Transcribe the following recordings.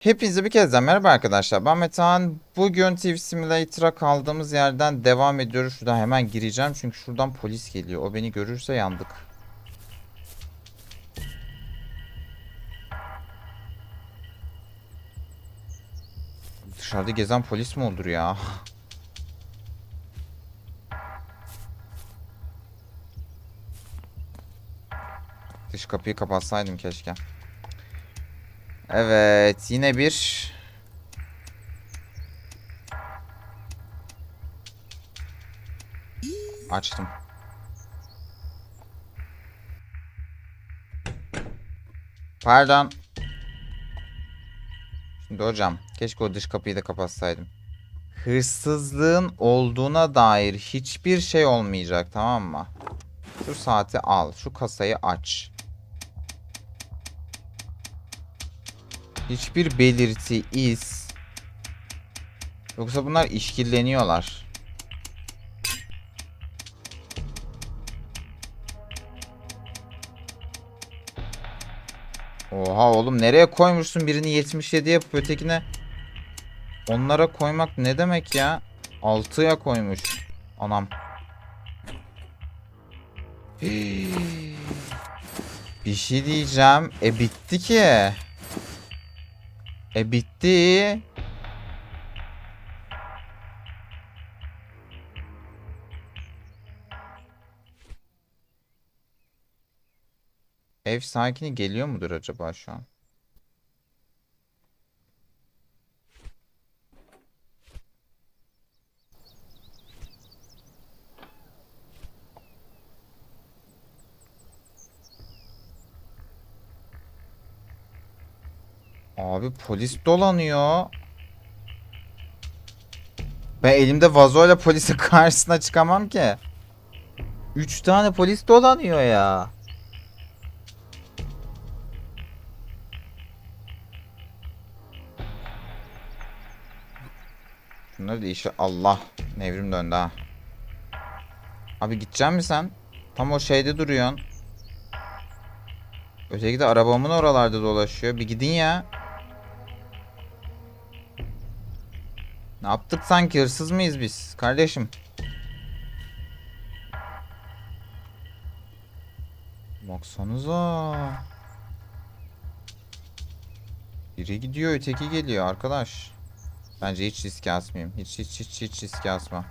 Hepinize bir kez daha merhaba arkadaşlar. Ben Metehan. Bugün TV Simulator'a kaldığımız yerden devam ediyoruz. Şuradan hemen gireceğim çünkü şuradan polis geliyor. O beni görürse yandık. Dışarıda gezen polis mi olur ya? Dış kapıyı kapatsaydım keşke. Evet yine bir Açtım. Pardon. Şimdi hocam keşke o dış kapıyı da kapatsaydım. Hırsızlığın olduğuna dair hiçbir şey olmayacak tamam mı? Şu saati al. Şu kasayı aç. Hiçbir belirti, iz. Yoksa bunlar işkilleniyorlar. Oha oğlum nereye koymuşsun birini 77 yapıp ötekine onlara koymak ne demek ya? 6'ya koymuş. Anam. Bir şey diyeceğim. E bitti ki. E bitti. Ev sakini geliyor mudur acaba şu an? Abi polis dolanıyor. Ben elimde vazoyla polisin karşısına çıkamam ki. Üç tane polis dolanıyor ya. Şunları da işe Allah nevrim döndü ha. Abi gidecek mi sen? Tam o şeyde duruyorsun. Öteki de arabamın oralarda dolaşıyor. Bir gidin ya. Ne yaptık sanki hırsız mıyız biz kardeşim? Baksanıza. Biri gidiyor öteki geliyor arkadaş. Bence hiç riske asmayayım. Hiç hiç hiç hiç riske asma.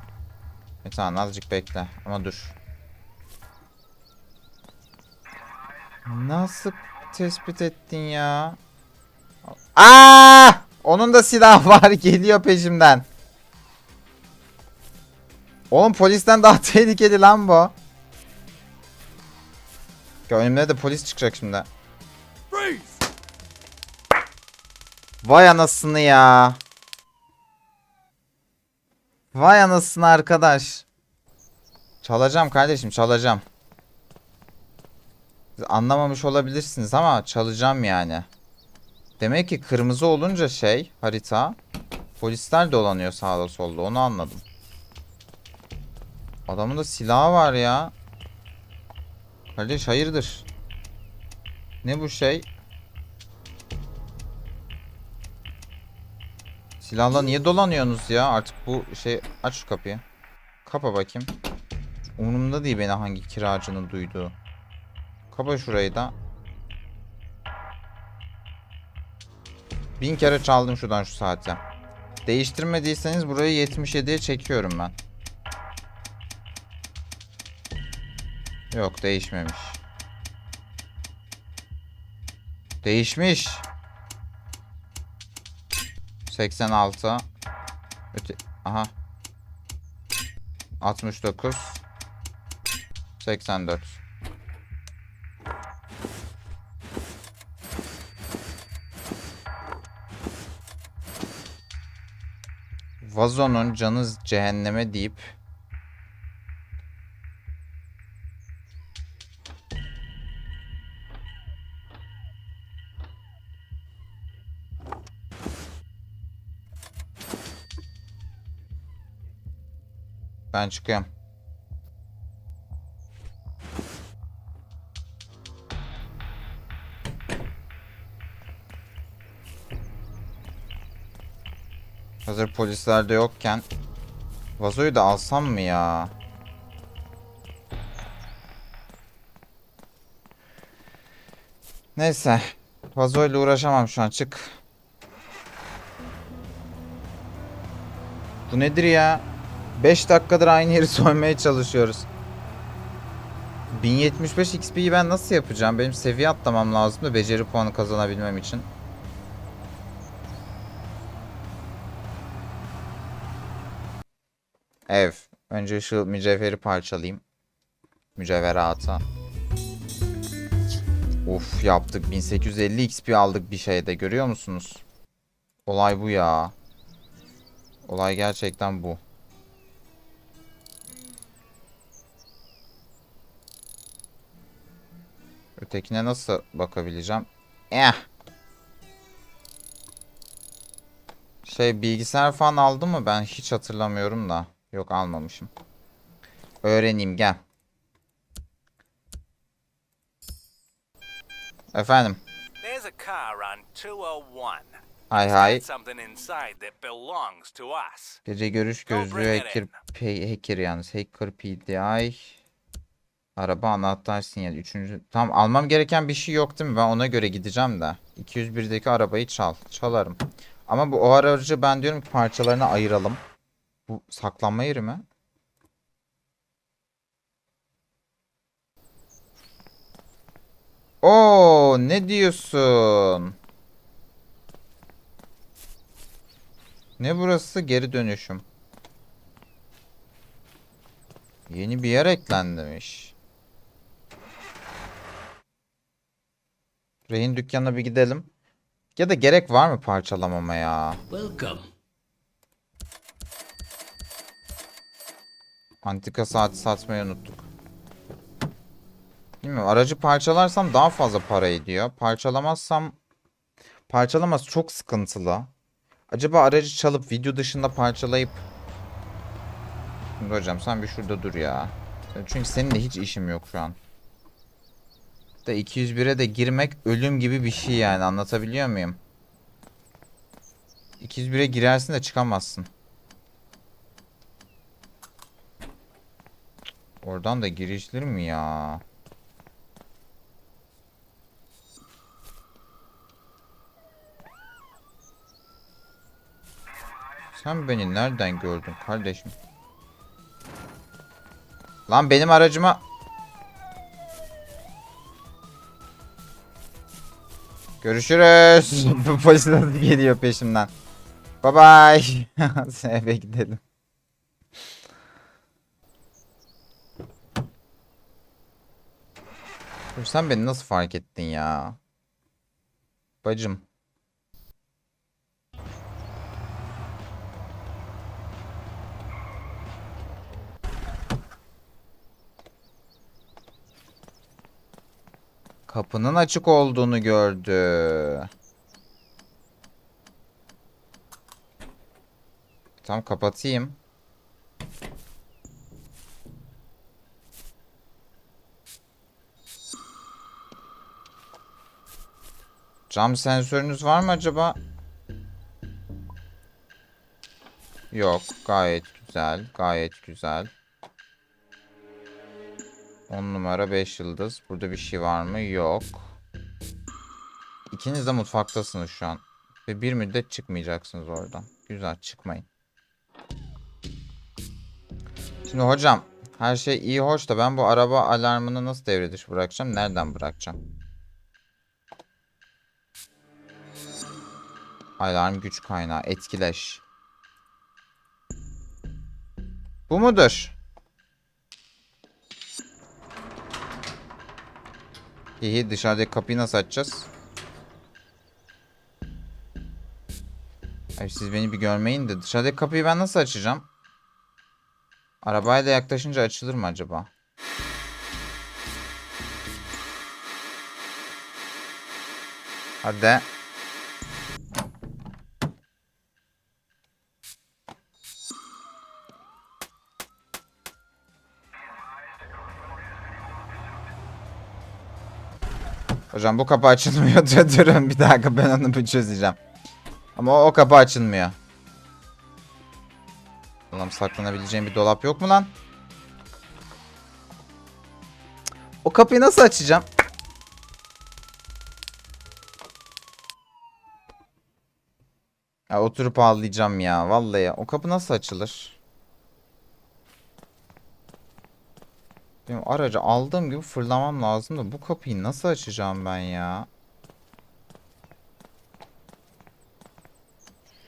E tamam azıcık bekle ama dur. Nasıl tespit ettin ya? Aa! Onun da silahı var geliyor peşimden. Oğlum polisten daha tehlikeli lan bu. Ya önümde de polis çıkacak şimdi. Vay anasını ya. Vay anasını arkadaş. Çalacağım kardeşim çalacağım. Anlamamış olabilirsiniz ama çalacağım yani. Demek ki kırmızı olunca şey harita polisler dolanıyor sağda solda onu anladım. Adamın da silahı var ya. Kardeş hayırdır? Ne bu şey? Silahla niye dolanıyorsunuz ya? Artık bu şey aç şu kapıyı. Kapa bakayım. Umurumda değil beni hangi kiracının duyduğu. Kapa şurayı da. Bin kere çaldım şuradan şu saate. Değiştirmediyseniz burayı 77'ye çekiyorum ben. Yok değişmemiş. Değişmiş. 86 Öte Aha 69 84 Vazonun canı cehenneme deyip Ben çıkıyorum. Hazır polisler de yokken vazoyu da alsam mı ya? Neyse. Vazoyla uğraşamam şu an. Çık. Bu nedir ya? 5 dakikadır aynı yeri soymaya çalışıyoruz. 1075 XP'yi ben nasıl yapacağım? Benim seviye atlamam lazım da beceri puanı kazanabilmem için. Ev. Önce şu mücevheri parçalayayım. Mücevherata. Of yaptık. 1850 XP aldık bir şeyde. Görüyor musunuz? Olay bu ya. Olay gerçekten bu. Ötekine nasıl bakabileceğim? Eh. Şey bilgisayar falan aldım mı? Ben hiç hatırlamıyorum da. Yok almamışım. Öğreneyim gel. Efendim. There's a car on 201. Hay hay. Gece görüş gözlüğü hacker, in. P- hacker yalnız. Hacker PDI. Araba anahtar sinyal. Üçüncü. Tamam almam gereken bir şey yok değil mi? Ben ona göre gideceğim de. 201'deki arabayı çal. Çalarım. Ama bu o aracı ben diyorum ki parçalarına ayıralım. Bu saklanma yeri mi? Oo ne diyorsun? Ne burası? Geri dönüşüm. Yeni bir yer eklenmiş. Rehin dükkanına bir gidelim. Ya da gerek var mı parçalamama ya? Welcome. Antika saati satmayı unuttuk. Bilmiyorum aracı parçalarsam daha fazla para ediyor. Parçalamazsam parçalaması çok sıkıntılı. Acaba aracı çalıp video dışında parçalayıp Şimdi hocam sen bir şurada dur ya. Çünkü seninle hiç işim yok şu an. Da 201'e de girmek ölüm gibi bir şey yani anlatabiliyor muyum? 201'e girersin de çıkamazsın. Oradan da girişlir mi ya? Sen beni nereden gördün kardeşim? Lan benim aracıma... Görüşürüz. Bu Polis nasıl geliyor peşimden. Bye bye. Eve gidelim. Dur, Sen beni nasıl fark ettin ya? Bacım. Kapının açık olduğunu gördü. Tam kapatayım. Cam sensörünüz var mı acaba? Yok. Gayet güzel. Gayet güzel. 10 numara 5 yıldız. Burada bir şey var mı? Yok. İkiniz de mutfaktasınız şu an. Ve bir müddet çıkmayacaksınız oradan. Güzel çıkmayın. Şimdi hocam her şey iyi hoş da ben bu araba alarmını nasıl devre dışı bırakacağım? Nereden bırakacağım? Alarm güç kaynağı etkileş. Bu mudur? İyi dışarıdaki kapıyı nasıl açacağız? Ay siz beni bir görmeyin de dışarıdaki kapıyı ben nasıl açacağım? Arabayla yaklaşınca açılır mı acaba? Hadi. Hocam bu kapı açılmıyor. Dur- Durun bir dakika ben onu bir çözeceğim. Ama o, o kapı açılmıyor. Bakalım saklanabileceğim bir dolap yok mu lan? O kapıyı nasıl açacağım? Ya oturup ağlayacağım ya vallahi. O kapı nasıl açılır? Benim aracı aldığım gibi fırlamam lazım da bu kapıyı nasıl açacağım ben ya?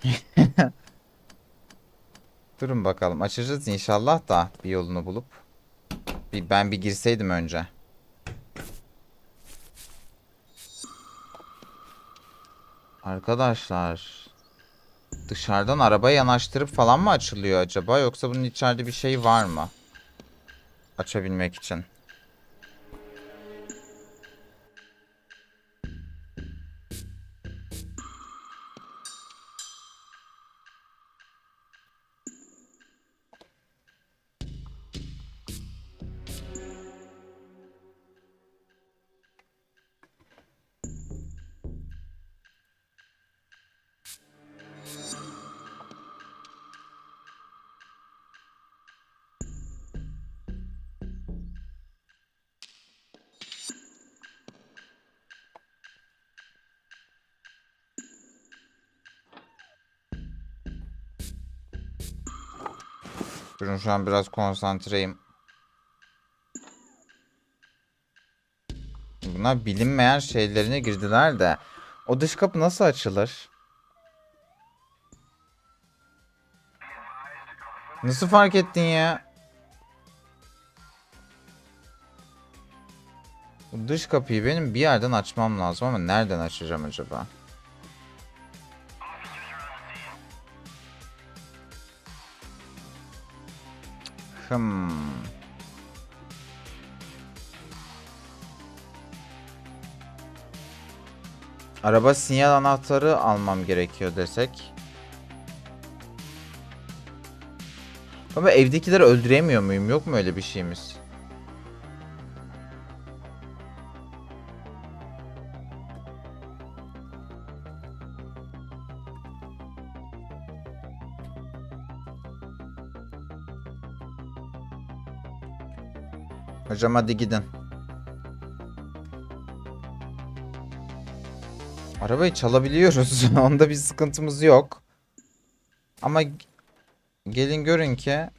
Durun bakalım açacağız inşallah da bir yolunu bulup. Bir, ben bir girseydim önce. Arkadaşlar. Dışarıdan arabayı yanaştırıp falan mı açılıyor acaba? Yoksa bunun içeride bir şey var mı? Açabilmek için. Şu an biraz konsantreyim. Bunlar bilinmeyen şeylerine girdiler de. O dış kapı nasıl açılır? Nasıl fark ettin ya? Bu dış kapıyı benim bir yerden açmam lazım ama nereden açacağım acaba? Hmm. Araba sinyal anahtarı almam gerekiyor desek. Ama evdekileri öldüremiyor muyum? Yok mu öyle bir şeyimiz? Hocam hadi gidin. Arabayı çalabiliyoruz. Onda bir sıkıntımız yok. Ama gelin görün ki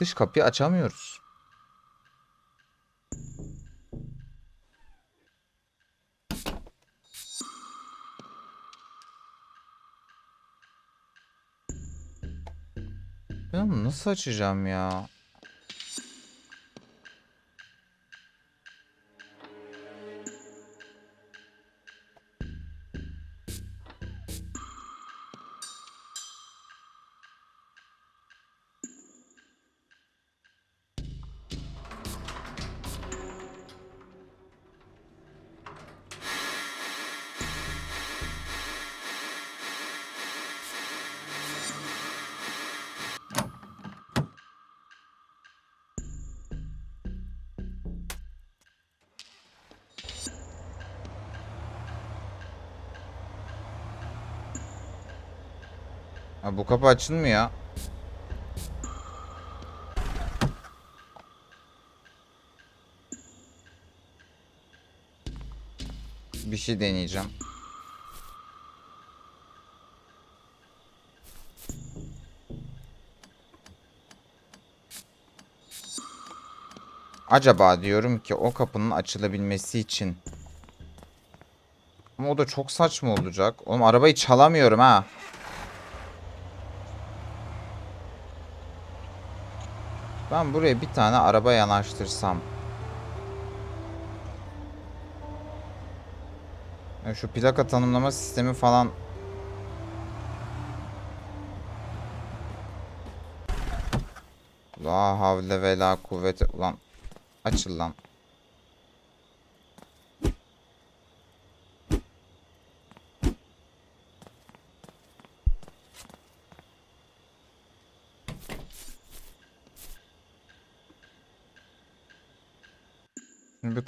dış kapıyı açamıyoruz. Ben nasıl açacağım ya? Ha, bu kapı açılmıyor. Bir şey deneyeceğim. Acaba diyorum ki o kapının açılabilmesi için. Ama o da çok saçma olacak. Oğlum arabayı çalamıyorum ha. Ben buraya bir tane araba yanaştırsam. Ya şu plaka tanımlama sistemi falan La havle ve la kuvvete ulan açıl lan.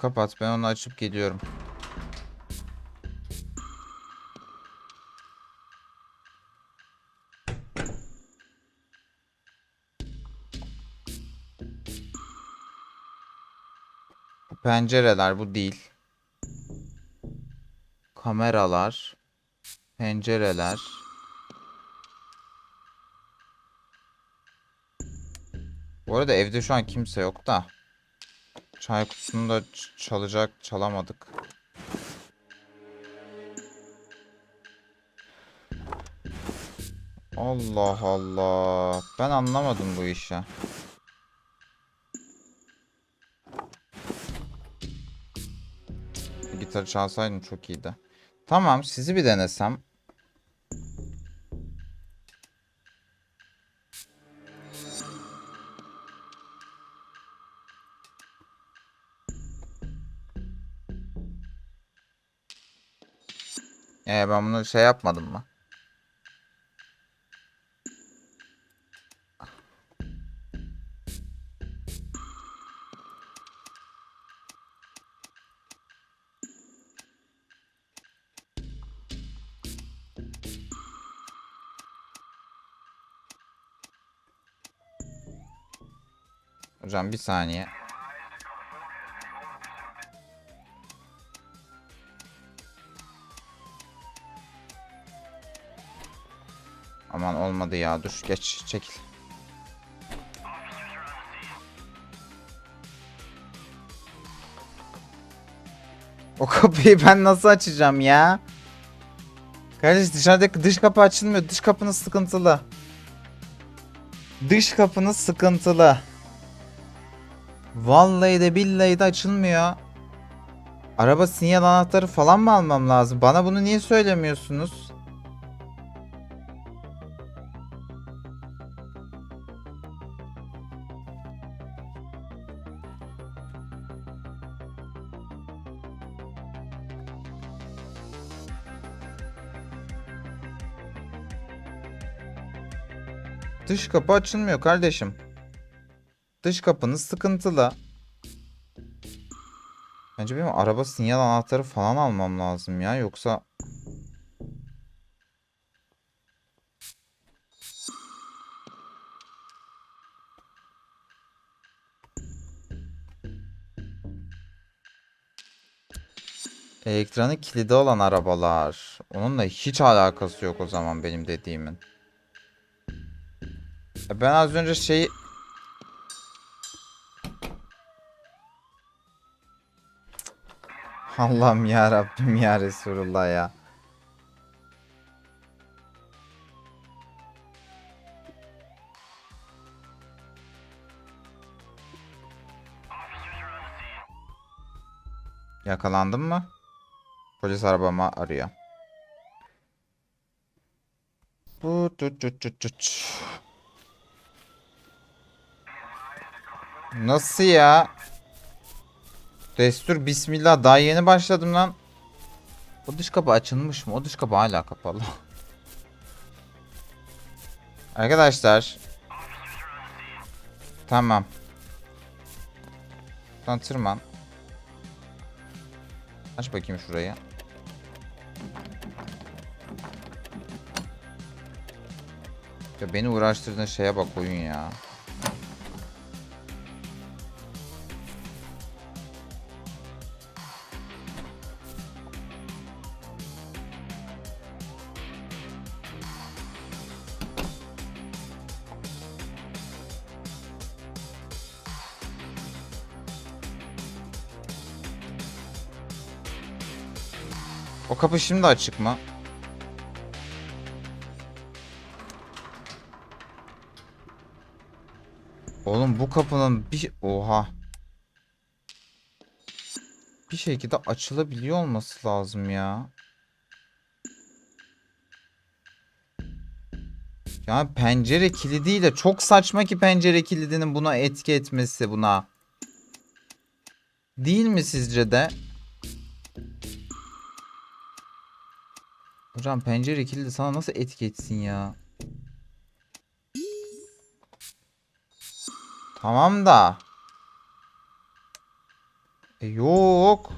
kapat. Ben onu açıp geliyorum. Pencereler bu değil. Kameralar. Pencereler. Bu arada evde şu an kimse yok da. Çay kutusunu da çalacak çalamadık. Allah Allah. Ben anlamadım bu işi. Gitarı çalsaydım çok iyiydi. Tamam sizi bir denesem. Ee, ben bunu şey yapmadım mı? Hocam bir saniye. Olmadı ya dur geç çekil. O kapıyı ben nasıl açacağım ya? Kardeş dışarıdaki dış kapı açılmıyor. Dış kapınız sıkıntılı. Dış kapınız sıkıntılı. Vallahi de billahi de açılmıyor. Araba sinyal anahtarı falan mı almam lazım? Bana bunu niye söylemiyorsunuz? Dış kapı açılmıyor kardeşim. Dış kapınız sıkıntılı. Bence benim araba sinyal anahtarı falan almam lazım ya. Yoksa... Elektronik kilidi olan arabalar. Onunla hiç alakası yok o zaman benim dediğimin. Ben az önce şeyi... Allah'ım ya Rabbim ya Resulullah ya. Yakalandın mı? Polis arabamı arıyor. Bu tut tut tut tut. Nasıl ya? Destur bismillah daha yeni başladım lan. O dış kapı açılmış mı? O dış kapı hala kapalı. Arkadaşlar. Tamam. Lan tırman. Aç bakayım şurayı. Ya beni uğraştırdığın şeye bak oyun ya. Kapı şimdi açık mı? Oğlum bu kapının bir... Oha. Bir şekilde açılabiliyor olması lazım ya. Ya pencere kilidiyle çok saçma ki pencere kilidinin buna etki etmesi buna. Değil mi sizce de? Hocam pencere kilidi sana nasıl etki etsin ya? Tamam da. E, yok.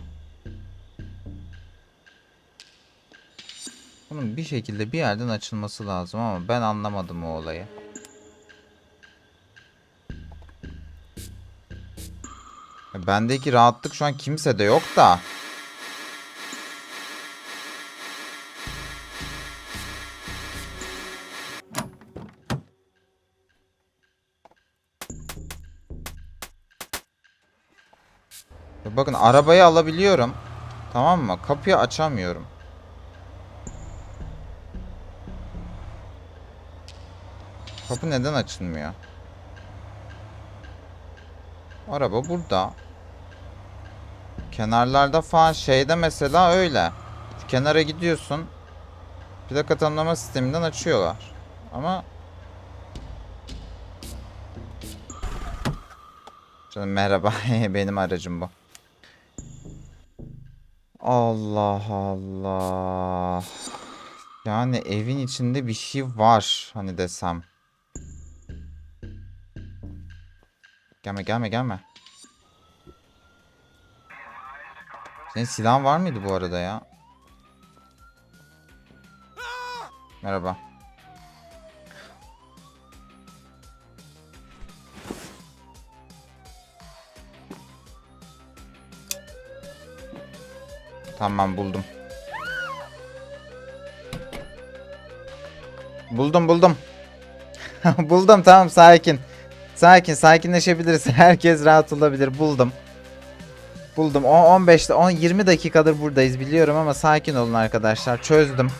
Bunun bir şekilde bir yerden açılması lazım ama ben anlamadım o olayı. Ya Bendeki rahatlık şu an kimsede yok da. Bakın arabayı alabiliyorum. Tamam mı? Kapıyı açamıyorum. Kapı neden açılmıyor? Araba burada. Kenarlarda falan şeyde mesela öyle. Kenara gidiyorsun. Plaka tanımlama sisteminden açıyorlar. Ama Canım merhaba. Benim aracım bu. Allah Allah. Yani evin içinde bir şey var hani desem. Gelme gelme gelme. Senin silahın var mıydı bu arada ya? Merhaba. Tamam buldum. Buldum buldum. buldum tamam sakin. Sakin sakinleşebiliriz. Herkes rahat olabilir. Buldum. Buldum. O 15 10 20 dakikadır buradayız biliyorum ama sakin olun arkadaşlar. Çözdüm.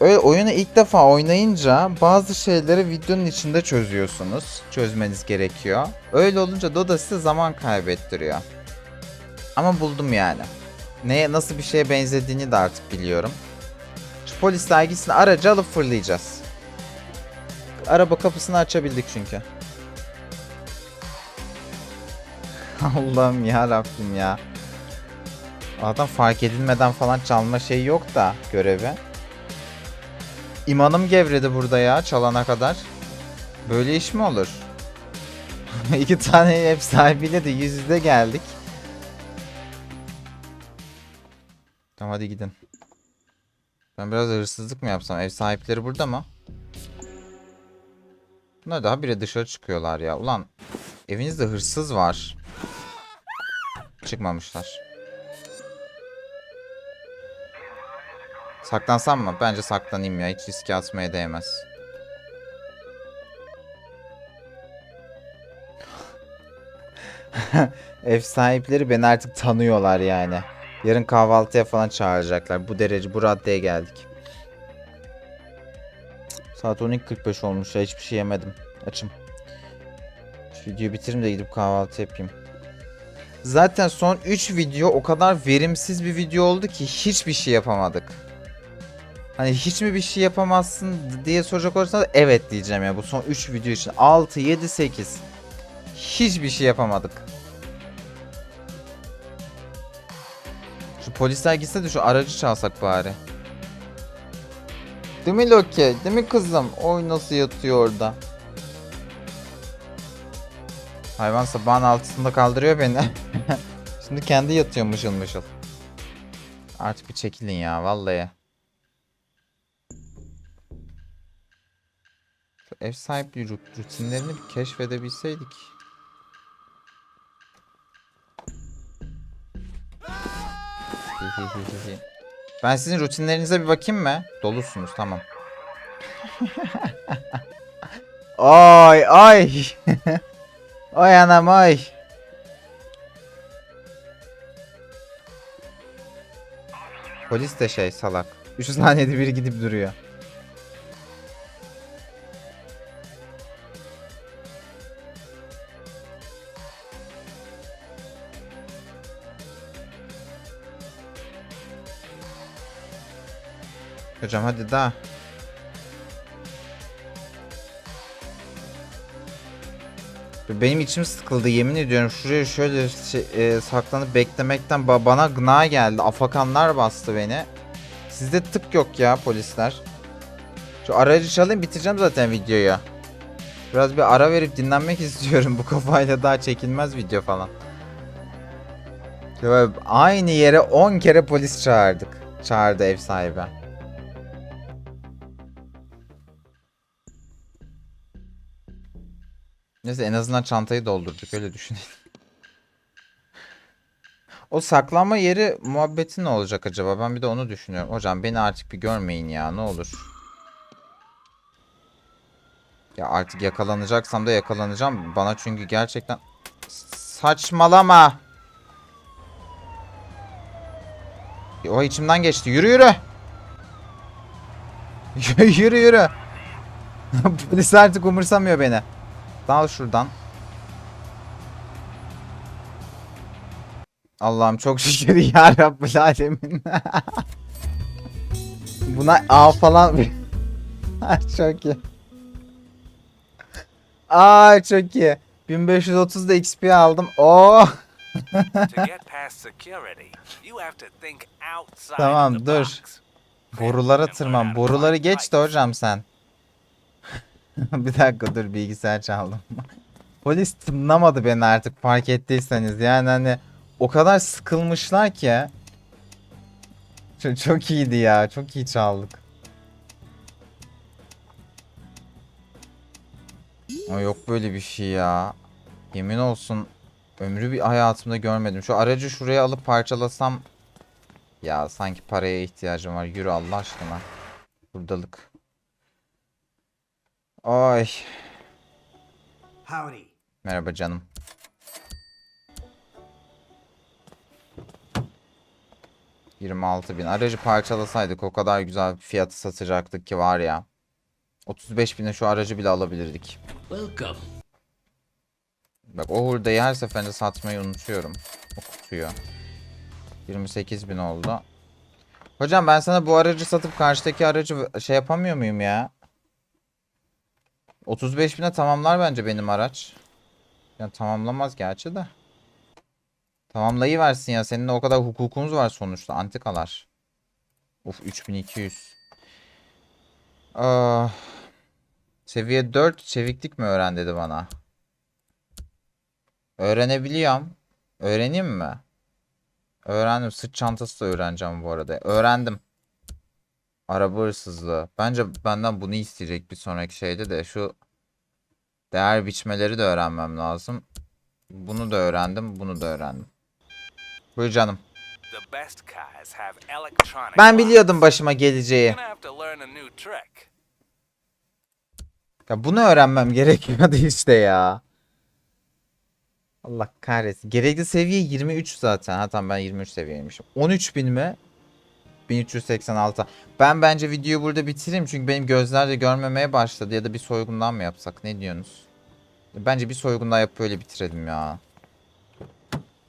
Öyle oyunu ilk defa oynayınca bazı şeyleri videonun içinde çözüyorsunuz. Çözmeniz gerekiyor. Öyle olunca Doda size zaman kaybettiriyor. Ama buldum yani. Neye nasıl bir şeye benzediğini de artık biliyorum. Şu polis dergisini aracı alıp fırlayacağız. Araba kapısını açabildik çünkü. Allah'ım ya Rabbim ya. Adam fark edilmeden falan çalma şeyi yok da görevi. İmanım gevredi burada ya çalana kadar. Böyle iş mi olur? İki tane ev sahibiyle de yüz yüze geldik. Tamam hadi gidin. Ben biraz hırsızlık mı yapsam? Ev sahipleri burada mı? Bunlar daha bire dışarı çıkıyorlar ya. Ulan evinizde hırsız var. Çıkmamışlar. Saklansam mı? Bence saklanayım ya. Hiç riske atmaya değmez. Ev sahipleri beni artık tanıyorlar yani. Yarın kahvaltıya falan çağıracaklar. Bu derece bu raddeye geldik. Saat 12.45 olmuş ya hiçbir şey yemedim. Açım. Şu videoyu bitireyim de gidip kahvaltı yapayım. Zaten son 3 video o kadar verimsiz bir video oldu ki hiçbir şey yapamadık. Hani hiç mi bir şey yapamazsın diye soracak olursanız evet diyeceğim ya bu son 3 video için. 6, 7, 8. Hiçbir şey yapamadık. Polisler gitse de şu aracı çalsak bari. Değil mi Loki? Değil mi kızım? Oy nasıl yatıyor orada? Hayvan sabahın altısında kaldırıyor beni. Şimdi kendi yatıyor mışıl mışıl. Artık bir çekilin ya vallahi. Şu ev sahipliği rut- rutinlerini bir keşfedebilseydik. Ben sizin rutinlerinize bir bakayım mı? Dolusunuz tamam. ay ay. ay anam ay. Polis de şey salak. 3 saniyede biri gidip duruyor. Hocam hadi daha. Benim içim sıkıldı yemin ediyorum. Şuraya şöyle şey, e, saklanıp beklemekten ba- bana gına geldi. Afakanlar bastı beni. Sizde tık yok ya polisler. Şu aracı çalayım bitireceğim zaten videoyu. Biraz bir ara verip dinlenmek istiyorum. Bu kafayla daha çekilmez video falan. Aynı yere 10 kere polis çağırdık. Çağırdı ev sahibi. Neyse en azından çantayı doldurduk öyle düşünelim. O saklanma yeri muhabbeti ne olacak acaba? Ben bir de onu düşünüyorum. Hocam beni artık bir görmeyin ya ne olur. Ya artık yakalanacaksam da yakalanacağım. Bana çünkü gerçekten saçmalama. O içimden geçti. Yürü yürü. yürü yürü. Polis artık umursamıyor beni. Dal şuradan. Allah'ım çok şükür ya Rabbül Alemin. Buna A falan çok iyi. Aa çok iyi. 1530 da XP aldım. Oo. Tamam, dur. Borulara tırman. Boruları geç de hocam sen. bir dakika dur bilgisayar çaldım. Polis tımlamadı beni artık fark ettiyseniz. Yani hani o kadar sıkılmışlar ki. Çok, çok iyiydi ya. Çok iyi çaldık. Ama yok böyle bir şey ya. Yemin olsun ömrü bir hayatımda görmedim. Şu aracı şuraya alıp parçalasam ya sanki paraya ihtiyacım var. Yürü Allah aşkına. Buradalık. Ay. Howdy. Merhaba canım. ...26 bin. Aracı parçalasaydık o kadar güzel bir fiyatı satacaktık ki var ya. 35 bine şu aracı bile alabilirdik. Welcome. Bak o hurdayı her seferinde satmayı unutuyorum. O kutuyu. 28 bin oldu. Hocam ben sana bu aracı satıp karşıdaki aracı şey yapamıyor muyum ya? 35 bine tamamlar bence benim araç. Yani tamamlamaz gerçi de. Tamamlayıversin ya. Senin de o kadar hukukumuz var sonuçta. Antikalar. Of 3200. Ah. Seviye 4 çeviklik mi öğren dedi bana. Öğrenebiliyorum. Öğreneyim mi? Öğrendim. Sırt çantası da öğreneceğim bu arada. Öğrendim. Araba hırsızlığı. Bence benden bunu isteyecek bir sonraki şeyde de şu değer biçmeleri de öğrenmem lazım. Bunu da öğrendim, bunu da öğrendim. Buyur canım. Ben biliyordum başıma geleceği. Ya bunu öğrenmem gerekiyordu işte ya. Allah kahretsin. Gerekli seviye 23 zaten. Ha tamam ben 23 seviyeymişim. 13 bin mi? 1386. Ben bence videoyu burada bitireyim. Çünkü benim gözler de görmemeye başladı. Ya da bir soygundan mı yapsak? Ne diyorsunuz? Bence bir soygundan yapıp öyle bitirelim ya.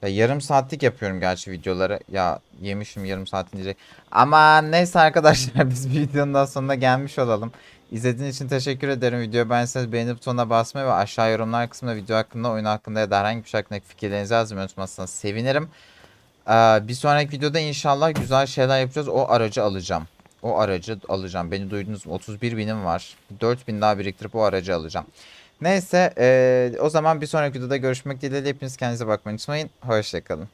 Ya yarım saatlik yapıyorum gerçi videoları. Ya yemişim yarım saatin diyecek. Ama neyse arkadaşlar biz videonun daha sonuna gelmiş olalım. İzlediğiniz için teşekkür ederim. Videoyu beğenseniz beğeni butonuna basmayı ve aşağı yorumlar kısmında video hakkında, oyun hakkında ya da herhangi bir şey hakkında fikirlerinizi yazmayı unutmazsanız sevinirim. Ee, bir sonraki videoda inşallah güzel şeyler yapacağız. O aracı alacağım. O aracı alacağım. Beni duydunuz mu? 31 binim var. 4 bin daha biriktirip o aracı alacağım. Neyse ee, o zaman bir sonraki videoda görüşmek dileğiyle hepiniz kendinize bakmayı unutmayın. Hoşçakalın.